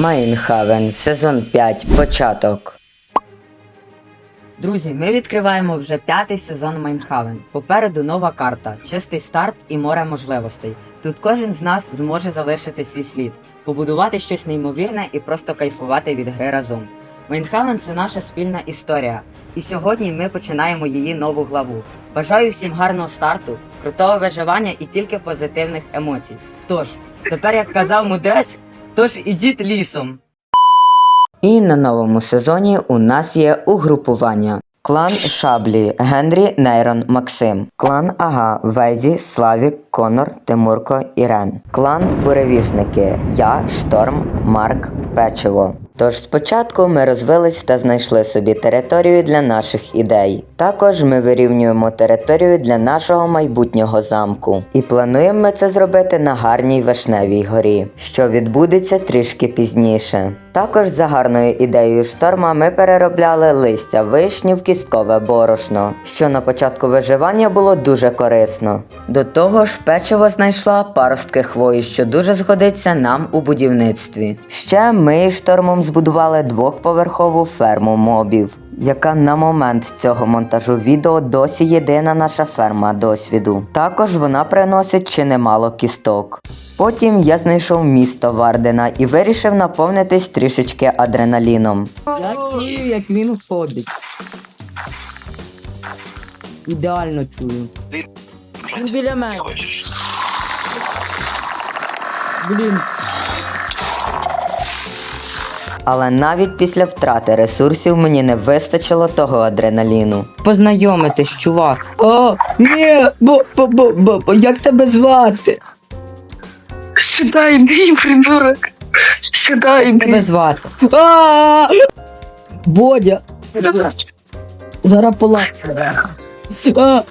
Майнхавен, сезон 5, початок. Друзі, ми відкриваємо вже п'ятий сезон Майнхавен. Попереду нова карта, чистий старт і море можливостей. Тут кожен з нас зможе залишити свій слід, побудувати щось неймовірне і просто кайфувати від гри разом. Майнхавен це наша спільна історія, і сьогодні ми починаємо її нову главу. Бажаю всім гарного старту, крутого виживання і тільки позитивних емоцій. Тож, тепер як казав мудрець, тож ідіть лісом. І на новому сезоні у нас є угрупування. Клан Шаблі, Генрі, Нейрон, Максим. Клан Ага, Везі, Славік, Конор, Тимурко, Ірен. Клан Буревісники. Я, Шторм, Марк, Печиво. Тож спочатку ми розвились та знайшли собі територію для наших ідей. Також ми вирівнюємо територію для нашого майбутнього замку. І плануємо ми це зробити на гарній вишневій горі, що відбудеться трішки пізніше. Також за гарною ідеєю шторма ми переробляли листя вишні в кісткове борошно, що на початку виживання було дуже корисно. До того ж, печиво знайшла паростки хвої, що дуже згодиться нам у будівництві. Ще ми штормом збудували двохповерхову ферму мобів. Яка на момент цього монтажу відео досі єдина наша ферма досвіду. Також вона приносить чи немало кісток. Потім я знайшов місто Вардена і вирішив наповнитись трішечки адреналіном. Я чую, як він ходить. Ідеально чую. Він біля мене. Блін, Але навіть після втрати ресурсів мені не вистачило того адреналіну. познайомитись, чувак. О, ні, бо, бо, бо, бо, бо як тебе звати? Сюда йди, придурок. Сюда Як тебе йди. звати? А! Бодя, зараз полапаю. А!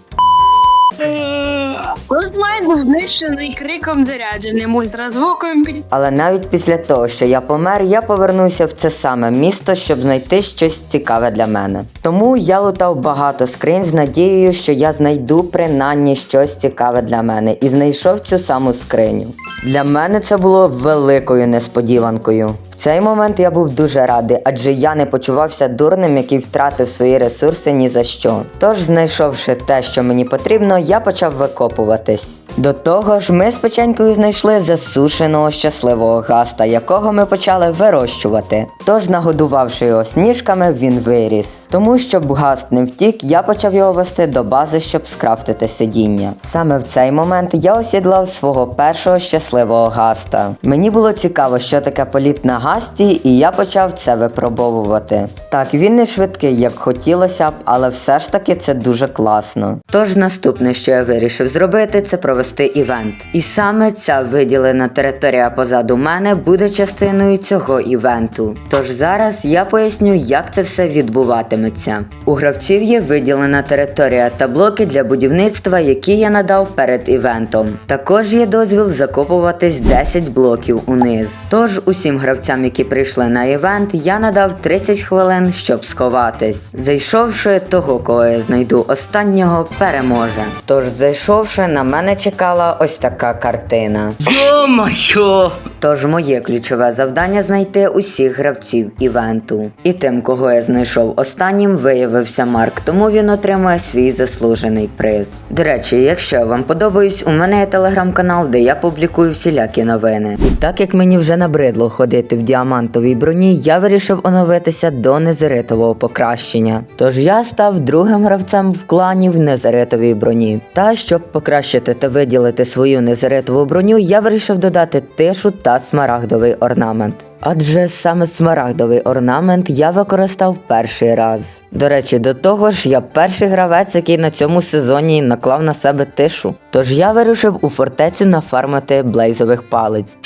Лайт був знищений криком зарядженим ультразвуком Але навіть після того, що я помер, я повернувся в це саме місто, щоб знайти щось цікаве для мене. Тому я лутав багато скринь з надією, що я знайду принаймні щось цікаве для мене, і знайшов цю саму скриню. Для мене це було великою несподіванкою. Цей момент я був дуже радий, адже я не почувався дурним, який втратив свої ресурси ні за що. Тож, знайшовши те, що мені потрібно, я почав викопуватись. До того ж, ми з печенькою знайшли засушеного щасливого гаста, якого ми почали вирощувати. Тож, нагодувавши його сніжками, він виріс. Тому, щоб гаст не втік, я почав його вести до бази, щоб скрафтити сидіння. Саме в цей момент я осідлав свого першого щасливого гаста. Мені було цікаво, що таке політ на гасті, і я почав це випробовувати. Так, він не швидкий, як хотілося б, але все ж таки це дуже класно. Тож наступне, що я вирішив зробити, це провести івент. І саме ця виділена територія позаду мене буде частиною цього івенту. Тож зараз я поясню, як це все відбуватиметься. У гравців є виділена територія та блоки для будівництва, які я надав перед івентом. Також є дозвіл закопуватись 10 блоків униз. Тож усім гравцям, які прийшли на івент, я надав 30 хвилин, щоб сховатись. Зайшовши, того, кого я знайду останнього, переможе. Тож, зайшовши, на мене чекала ось така картина. Йо-моє! Тож моє ключове завдання знайти усіх гравців івенту. І тим, кого я знайшов останнім, виявився Марк, тому він отримує свій заслужений приз. До речі, якщо вам подобаюсь, у мене є телеграм-канал, де я публікую всілякі новини. І так як мені вже набридло ходити в діамантовій броні, я вирішив оновитися до незеритового покращення. Тож я став другим гравцем в клані в незеритовій броні. Та щоб покращити та виділити свою незеритову броню, я вирішив додати тишу та смарагдовий орнамент. Адже саме смарагдовий орнамент я використав перший раз. До речі, до того ж, я перший гравець, який на цьому сезоні наклав на себе тишу. Тож я вирішив у фортецю нафармити блейзових палиць.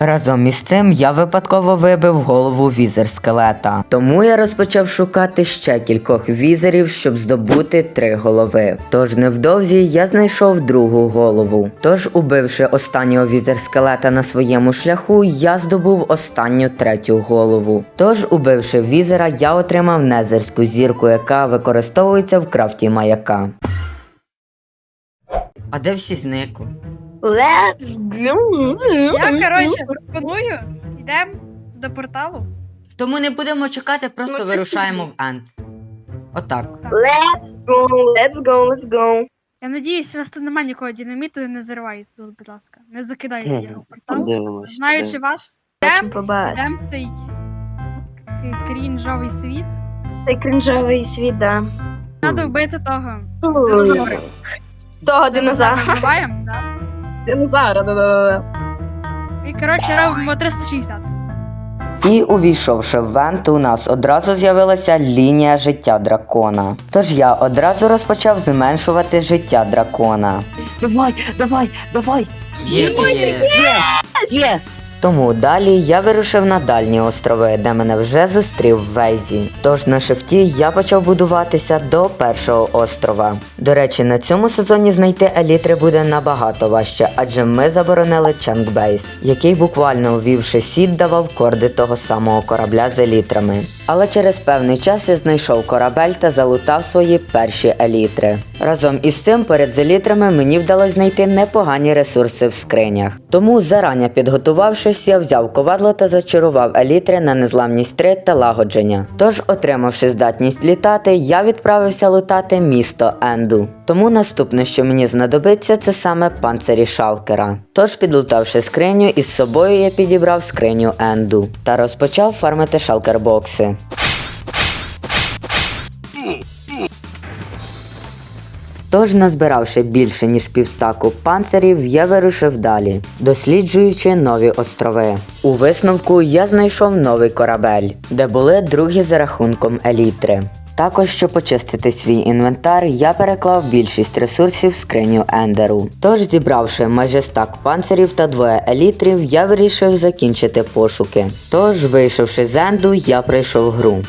Разом із цим я випадково вибив голову візер скелета. Тому я розпочав шукати ще кількох візерів, щоб здобути три голови. Тож невдовзі я знайшов другу голову. Тож, убивши останнього візер скелета на своєму шляху, я здобув останню третю голову. Тож, убивши візера, я отримав незерську зірку, яка використовується в крафті маяка. А де всі зникли? Let's go. Я, коротше, пропоную, йдемо до порталу. Тому не будемо чекати, просто вирушаємо в Енд. Отак. Let's go, let's go, let's go. Я надіюсь, у вас тут немає нікого динаміту не зривайте тут, будь ласка. Не закидайте його в портал. Подивимось. Знаючи вас, йдемо, Побач. йдемо в той к- крінжовий світ. Цей кринжовий світ, да. Треба вбити того. Динозаври. Того динозавра. Вбиваємо, да? Динозавра, да-да-да. І, коротше, робимо 360. І увійшовши в вент, у нас одразу з'явилася лінія життя дракона. Тож я одразу розпочав зменшувати життя дракона. Давай, давай, давай. Є, Єс. Тому далі я вирушив на дальні острови, де мене вже зустрів Вейзі. Тож на шифті я почав будуватися до першого острова. До речі, на цьому сезоні знайти елітри буде набагато важче, адже ми заборонили Чангбейс, який буквально увівши сід давав корди того самого корабля з елітрами. Але через певний час я знайшов корабель та залутав свої перші елітри. Разом із цим перед елітрами мені вдалося знайти непогані ресурси в скринях. Тому зарані підготувавшись, я взяв ковадло та зачарував елітри на незламність 3 та лагодження. Тож, отримавши здатність літати, я відправився лутати місто Енду. Тому наступне, що мені знадобиться, це саме панцирі шалкера. Тож, підлутавши скриню, із собою я підібрав скриню Енду та розпочав фармити шалкербокси. Тож, назбиравши більше ніж півстаку панцирів, я вирушив далі, досліджуючи нові острови. У висновку я знайшов новий корабель, де були другі за рахунком елітри. Також, щоб почистити свій інвентар, я переклав більшість ресурсів в скриню Ендеру. Тож, зібравши майже стак панцирів та двоє елітрів, я вирішив закінчити пошуки. Тож, вийшовши з Енду, я прийшов гру.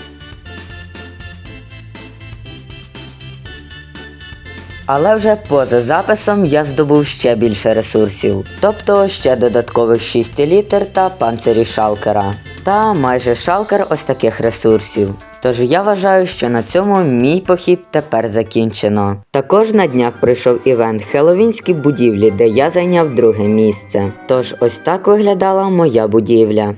Але вже поза записом я здобув ще більше ресурсів, тобто ще додаткових 6 літер та панцирі шалкера. Та майже шалкер ось таких ресурсів. Тож я вважаю, що на цьому мій похід тепер закінчено. Також на днях пройшов івент Хеловінські будівлі, де я зайняв друге місце. Тож ось так виглядала моя будівля.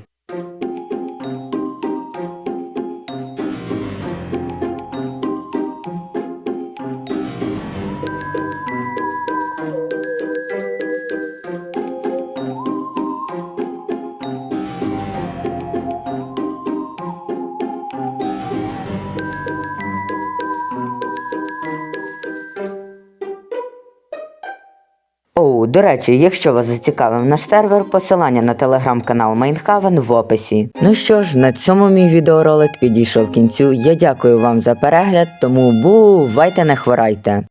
Оу, до речі, якщо вас зацікавив наш сервер, посилання на телеграм-канал Майнхавен в описі. Ну що ж, на цьому мій відеоролик підійшов кінцю. Я дякую вам за перегляд, тому бувайте не хворайте.